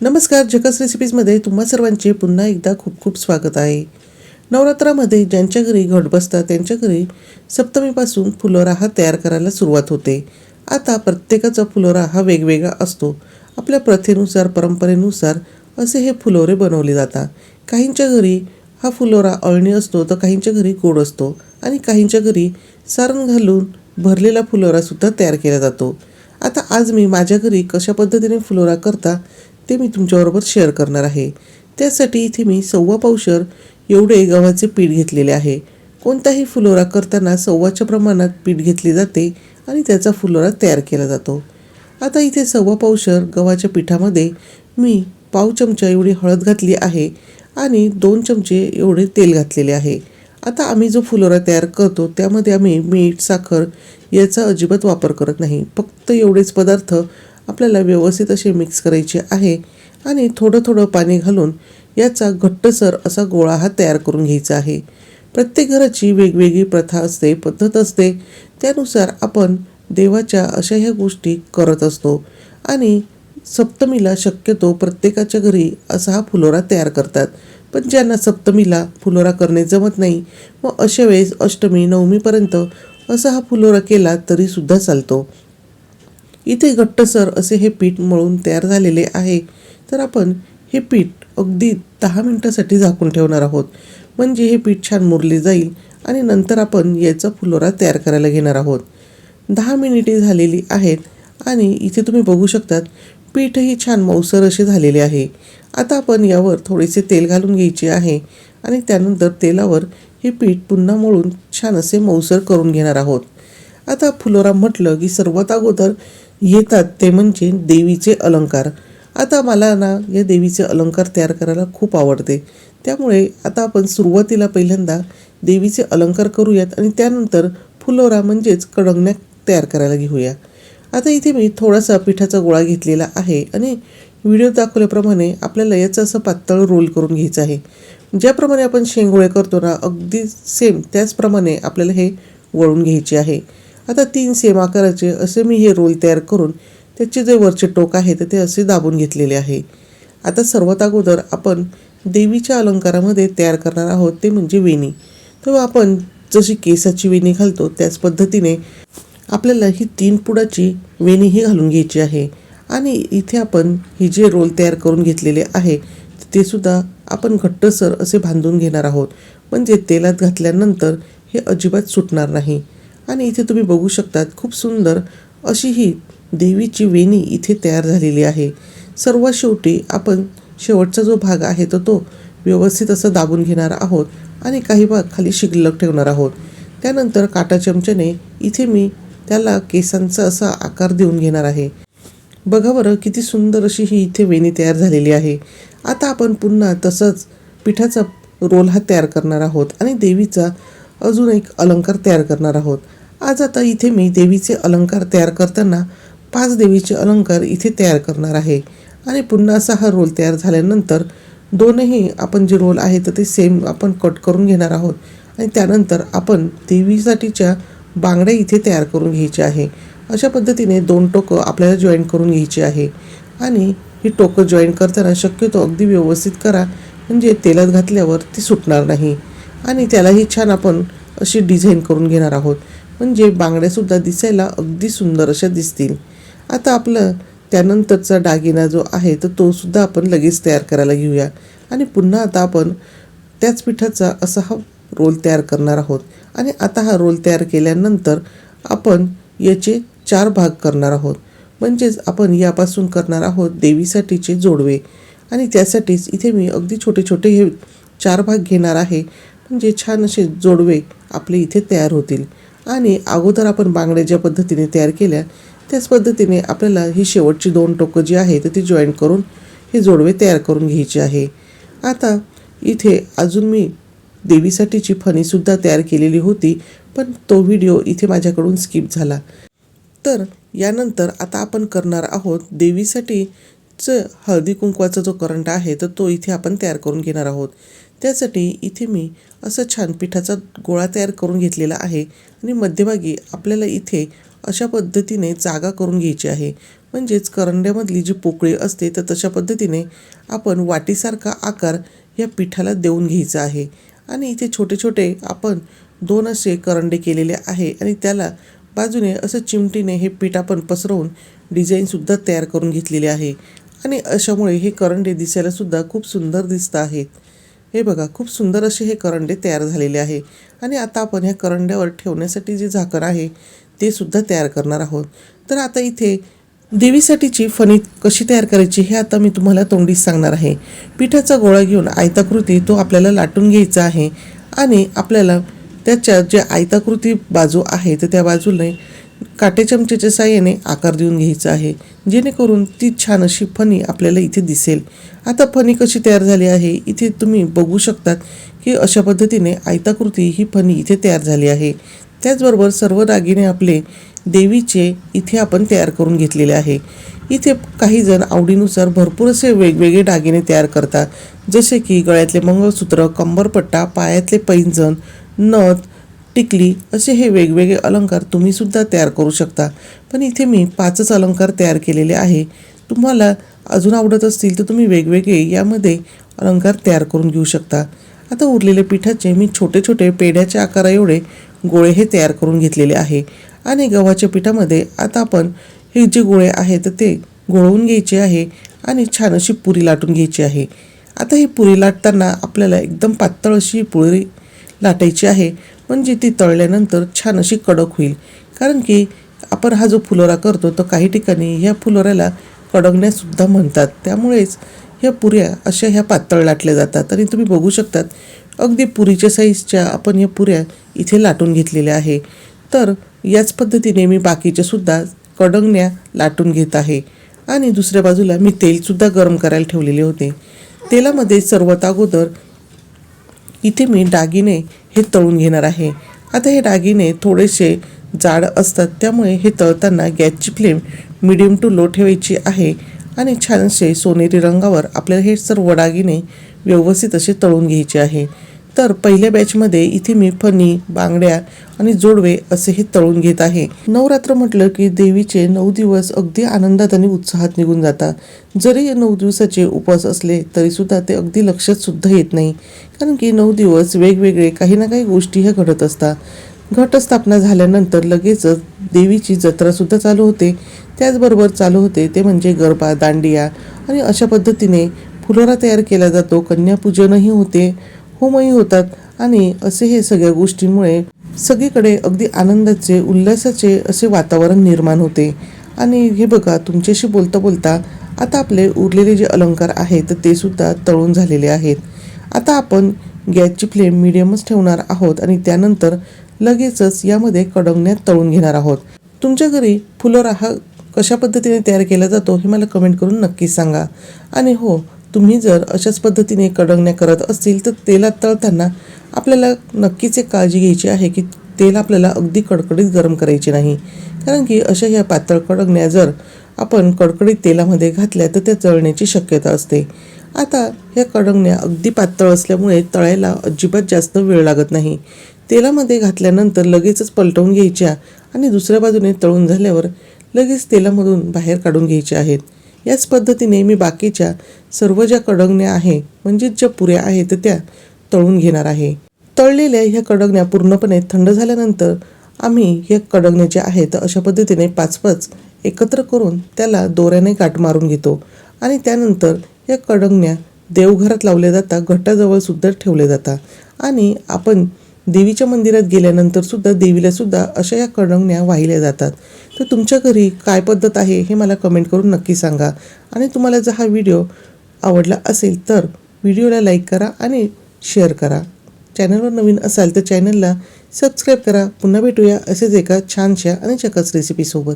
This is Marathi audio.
नमस्कार जकस रेसिपीजमध्ये तुम्हा सर्वांचे पुन्हा एकदा खूप खूप स्वागत आहे. नवरात्रामध्ये ज्यांच्या घरी घट बसतात त्यांच्या घरी सप्तमीपासून फुलोरा हा तयार करायला सुरुवात होते. आता प्रत्येकाचा फुलोरा हा वेगवेगळा असतो. आपल्या प्रथेनुसार परंपरेनुसार असे हे फुलोरे बनवले जातात. काहींच्या घरी हा फुलोरा अळणी असतो तर काहींच्या घरी गोड असतो आणि काहींच्या घरी सारण घालून भरलेला फुलोरासुद्धा तयार केला जातो. आता आज मी माझ्या घरी कशा पद्धतीने फुलोरा करता ते मी तुमच्याबरोबर शेअर करणार आहे. त्यासाठी इथे मी सव्वा पावशर एवढे गव्हाचे पीठ घेतलेले आहे. कोणताही फुलोरा करताना सव्वाच्या प्रमाणात पीठ घेतले जाते आणि त्याचा फुलोरा तयार केला जातो. आता इथे सव्वा पावशर गव्हाच्या पिठामध्ये मी पाव चमचा एवढी हळद घातली आहे आणि दोन चमचे एवढे तेल घातलेले आहे. आता आम्ही जो फुलोरा तयार करतो त्यामध्ये आम्ही मीठ साखर याचा अजिबात वापर करत नाही. फक्त एवढेच पदार्थ आपल्याला व्यवस्थित असे मिक्स करायचे आहे आणि थोडं थोडं पाणी घालून याचा घट्टसर असा गोळा हा तयार करून घ्यायचा आहे. प्रत्येक घराची वेगवेगळी प्रथा असते पद्धत असते. त्यानुसार आपण देवाच्या अशा ह्या गोष्टी करत असतो आणि सप्तमीला शक्यतो प्रत्येकाच्या घरी असा हा फुलोरा तयार करतात. पण ज्यांना सप्तमीला फुलोरा करणे जमत नाही व अशा वेळेस अष्टमी नवमीपर्यंत असा हा फुलोरा केला तरीसुद्धा चालतो. इथे घट्टसर असे हे पीठ मळून तयार झालेले आहे. तर आपण हे पीठ अगदी दहा मिनटासाठी झाकून ठेवणार आहोत. म्हणजे हे पीठ छान मुरले जाईल आणि नंतर आपण याचा फुलोरा तयार करायला घेणार आहोत. दहा मिनिटे झालेली आहेत आणि इथे तुम्ही बघू शकतात पीठही छान मऊसर असे झालेले आहे. आता आपण यावर थोडेसे तेल घालून घ्यायचे आहे आणि त्यानंतर तेलावर हे पीठ पुन्हा मळून छान असे मऊसर करून घेणार आहोत. आता फुलोरा म्हटलं की सर्वात अगोदर येतात ते म्हणजे देवीचे अलंकार. आता मला ना या देवीचे अलंकार तयार करायला खूप आवडते. त्यामुळे आता आपण सुरुवातीला पहिल्यांदा देवीचे अलंकार करूयात आणि त्यानंतर फुलोरा म्हणजेच कडंगण्या तयार करायला घेऊया. आता इथे मी थोडासा पिठाचा गोळा घेतलेला आहे आणि व्हिडिओ दाखवल्याप्रमाणे आपल्याला याचं असं पातळ रोल करून घ्यायचं आहे. ज्याप्रमाणे आपण शेंगोळे करतो ना अगदी सेम त्याचप्रमाणे आपल्याला हे वळून घ्यायचे आहे. आता तीन सेमा करायचे असे मी हे रोल तयार करून त्याचे जे वरचे टोक आहे तर ते असे दाबून घेतलेले आहे. आता सर्वात अगोदर आपण देवीच्या अलंकारामध्ये तयार करणार आहोत ते म्हणजे वेणी. तेव्हा आपण जशी केसाची वेणी घालतो त्याच पद्धतीने आपल्याला ही तीन पुडाची वेणी ही घालून घ्यायची आहे. आणि इथे आपण ही जे रोल तयार करून घेतलेले आहे ते सुद्धा आपण घट्टसर असे बांधून घेणार आहोत. म्हणजे तेलात घातल्यानंतर हे अजिबात सुटणार नाही. आणि इथे तुम्ही बघू शकतात खूप सुंदर अशी ही देवीची वेणी इथे तयार झालेली आहे. सर्वात शेवटी आपण शेवटचा जो भाग आहे तर तो व्यवस्थित असं दाबून घेणार आहोत आणि काही भाग खाली शिल्लक ठेवणार आहोत. त्यानंतर काटा चमच्याने इथे मी त्याला केसांचा असा आकार देऊन घेणार आहे. बघा बरं किती सुंदर अशी ही इथे वेणी तयार झालेली आहे. आता आपण पुन्हा तसंच पिठाचा रोल हा तयार करणार आहोत आणि देवीचा अजून एक अलंकार तयार करणार आहोत. आज आता इथे मी देवीचे अलंकार तयार करताना पाच देवीचे अलंकार इथे तयार करणार आहे. आणि पुन्हा असा हा रोल तयार झाल्यानंतर दोनही आपण जे रोल आहे तर ते सेम आपण कट करून घेणार आहोत. आणि त्यानंतर आपण देवीसाठीच्या बांगड्या इथे तयार करून घ्यायच्या आहे. अशा पद्धतीने दोन टोकं आपल्याला जॉईन करून घ्यायची आहे. आणि ही टोकं जॉईन करताना शक्यतो अगदी व्यवस्थित करा. म्हणजे तेलात घातल्यावर ती सुटणार नाही. आणि त्यालाही छान आपण अशी डिझाईन करून घेणार आहोत. म्हणजे बांगड्यासुद्धा दिसायला अगदी सुंदर अशा दिसतील. आता आपलं त्यानंतरचा दागिना जो आहे तर तो सुद्धा आपण लगेच तयार करायला घेऊया. आणि पुन्हा आता आपण त्याच पिठाचा असा हा रोल तयार करणार आहोत. आणि आता हा रोल तयार केल्यानंतर आपण याचे चार भाग करणार आहोत. म्हणजेच आपण यापासून करणार आहोत देवीसाठीचे जोडवे. आणि त्यासाठीच इथे मी अगदी छोटे छोटे हे चार भाग घेणार आहे. म्हणजे छान असे जोडवे आपले इथे तयार होतील. आणि अगोदर आपण बांगड्या ज्या पद्धतीने तयार केल्या त्याच पद्धतीने आपल्याला ही शेवटची दोन टोकं जी आहे तर ती जॉईन करून हे जोडवे तयार करून घ्यायचे आहे. आता इथे अजून मी देवीसाठीची फणीसुद्धा तयार केलेली होती पण तो व्हिडिओ इथे माझ्याकडून स्किप झाला. तर यानंतर आता आपण करणार आहोत देवीसाठीचं हळदी कुंकवाचा जो करंट आहे तर तो इथे आपण तयार करून घेणार आहोत. त्यासाठी इथे मी असं छान पिठाचा गोळा तयार करून घेतलेला आहे आणि मध्यभागी आपल्याला इथे अशा पद्धतीने जागा करून घ्यायची आहे. म्हणजेच करंड्यामधली जी पोकळी असते तर तशा पद्धतीने आपण वाटीसारखा आकार या पिठाला देऊन घ्यायचा आहे. आणि इथे छोटे छोटे आपण दोन असे करंडे केलेले आहे आणि त्याला बाजूने असं चिमटीने हे पीठ आपण पसरवून डिझाईनसुद्धा तयार करून घेतलेले आहे. आणि अशामुळे हे करंडे दिसायला सुद्धा खूप सुंदर दिसत आहेत. हे बघा खूप सुंदर असे हे करंडे तयार झालेले आहे. आणि आता आपण ह्या करंड्यावर ठेवण्यासाठी जे झाकण आहे ते सुद्धा तयार करणार आहोत. तर आता इथे देवीसाठीची फणी कशी तयार करायची हे आता मी तुम्हाला तोंडीच सांगणार आहे. पिठाचा गोळा घेऊन आयताकृती तो आपल्याला लाटून घ्यायचा आहे. आणि आपल्याला त्याच्या जे आयताकृती बाजू आहे तर त्या बाजूने काटे चमचेच्या साह्याने आकार देऊन घ्यायचा आहे. जेणेकरून ती छान अशी फणी आपल्याला इथे दिसेल. आता फणी कशी तयार झाली आहे इथे तुम्ही बघू शकतात की अशा पद्धतीने आयताकृती ही फणी इथे तयार झाली आहे. त्याचबरोबर सर्व दागिने आपले देवीचे इथे आपण तयार करून घेतलेले आहे. इथे काही जण आवडीनुसार भरपूर असे वेगवेगळे दागिने तयार करतात. जसे की गळ्यातले मंगळसूत्र कंबरपट्टा पायातले पैंजण नथ टिकली असे हे वेगवेगळे अलंकार तुम्हीसुद्धा तयार करू शकता. पण इथे मी पाचच अलंकार तयार केलेले आहे. तुम्हाला अजून आवडत असतील तर तुम्ही वेगवेगळे यामध्ये अलंकार तयार करून घेऊ शकता. आता उरलेले पिठाचे मी छोटे छोटे पेढ्याच्या आकारा एवढे गोळे हे तयार करून घेतलेले आहे. आणि गव्हाच्या पिठामध्ये आता आपण हे जे गोळे आहेत ते गोळवून घ्यायचे आहे आणि छान अशी पुरी लाटून घ्यायची आहे. आता ही पुरी लाटताना आपल्याला एकदम पातळ अशी पुरी लाटायची आहे. म्हणजे ती तळल्यानंतर छान अशी कडक होईल. कारण की आपण हा जो फुलोरा करतो तर काही ठिकाणी ह्या फुलोऱ्याला कडकण्यासुद्धा म्हणतात. त्यामुळेच ह्या पुऱ्या अशा ह्या पातळ लाटल्या जातात. आणि तुम्ही बघू शकतात अगदी पुरीच्या साईजच्या आपण ह्या पुऱ्या इथे लाटून घेतलेल्या आहे. तर याच पद्धतीने मी बाकीच्यासुद्धा कडंगण्या लाटून घेत आहे. आणि दुसऱ्या बाजूला मी तेलसुद्धा गरम करायला ठेवलेले होते. तेलामध्ये सर्वात अगोदर इथे मी दागिने हे तळून घेणार आहे. आता हे दागिने थोडेसे जाड असतात त्यामुळे हे तळताना गॅसची फ्लेम मिडियम टू लो ठेवायची आहे आणि छानसे सोनेरी रंगावर आपल्याला हे सर्व दागिने व्यवस्थित असे तळून घ्यायचे आहे. तर पहिल्या बॅचमध्ये इथे मी फणी बांगड्या आणि जोडवे असे हे तळून घेत आहे. नवरात्र म्हटलं की देवीचे नऊ दिवस अगदी आनंदात आणि उत्साहात निघून जातात. जरी नऊ दिवसाचे उपवास असले तरी सुद्धा ते अगदी लक्षात सुद्धा येत नाही. कारण की नऊ दिवस वेगवेगळे काही ना काही गोष्टी ह्या घडत असतात. घटस्थापना झाल्यानंतर लगेचच देवीची जत्रा सुद्धा चालू होते. त्याचबरोबर चालू होते ते म्हणजे गरबा दांडिया आणि अशा पद्धतीने फुलोरा तयार केला जातो. कन्यापूजनही होते. होमही होतात. आणि असे हे सगळ्या गोष्टींमुळे सगळीकडे अगदी आनंदाचे उल्हासाचे असे वातावरण निर्माण होते. आणि हे बघा तुमच्याशी बोलता बोलता आता आपले उरलेले जे अलंकार आहेत तर ते सुद्धा तळून झालेले आहेत. आता आपण गॅसची फ्लेम मिडियमच ठेवणार आहोत आणि त्यानंतर लगेचच यामध्ये कडंगण्यात तळून घेणार आहोत. तुमच्या घरी फुलोरा हा कशा पद्धतीने तयार केला जातो हे मला कमेंट करून नक्की सांगा. आणि हो तुम्ही जर अशाच पद्धतीने कडंगण्या करत असतील तर तेलात तळताना आपल्याला नक्कीच एक काळजी घ्यायची आहे की तेल आपल्याला अगदी कडकडीत गरम करायचे नाही. कारण की अशा ह्या पातळ कडंगण्या जर आपण कडकडीत तेलामध्ये घातल्या तर त्या जळण्याची शक्यता असते. आता ह्या कडंगण्या अगदी पातळ असल्यामुळे तळायला अजिबात जास्त वेळ लागत नाही. तेलामध्ये घातल्यानंतर लगेचच पलटवून घ्यायच्या आणि दुसऱ्या बाजूने तळून झाल्यावर लगेच तेलामधून बाहेर काढून घ्यायच्या आहेत. याच पद्धतीने मी बाकीच्या सर्व ज्या कडंगण्या आहे म्हणजेच ज्या पुऱ्या आहेत त्या तळून घेणार आहे. तळलेल्या ह्या कडंगण्या पूर्णपणे थंड झाल्यानंतर आम्ही ह्या कडंगण्या ज्या आहेत अशा पद्धतीने पाच पाच एकत्र करून त्याला दोऱ्याने गाठ मारून घेतो आणि त्यानंतर या कडंगण्या देवघरात लावल्या जातात घटाजवळ सुद्धा ठेवल्या जातात आणि आपण देवीच्या मंदिरात गेल्यानंतर सुद्धा देवीला सुद्धा अशा या कडंगण्या वाहिल्या जातात. तर तुमच्या घरी काय पद्धत आहे हे मला कमेंट करून नक्की सांगा. आणि तुम्हाला जर हा व्हिडिओ आवडला असेल तर व्हिडिओला लाईक करा आणि शेअर करा. चॅनलवर नवीन असाल तर चॅनलला सबस्क्राईब करा. पुन्हा भेटूया असेच एका छानशा आणि चकच रेसिपीसोबत